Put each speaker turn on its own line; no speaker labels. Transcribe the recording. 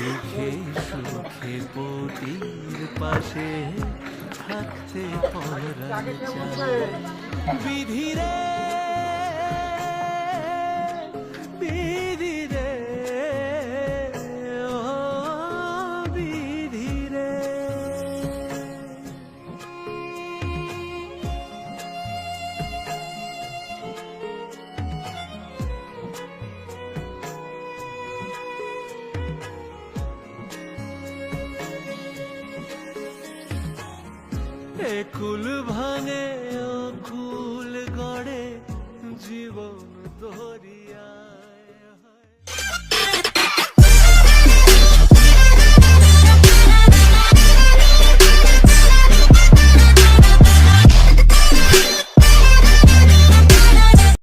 দুঃখে সুখে পতির পাশে থাকতে বিধিরে বিধিরে এ কুল ভাঙে ও কুল গড়ে জীবন ধরিয়া।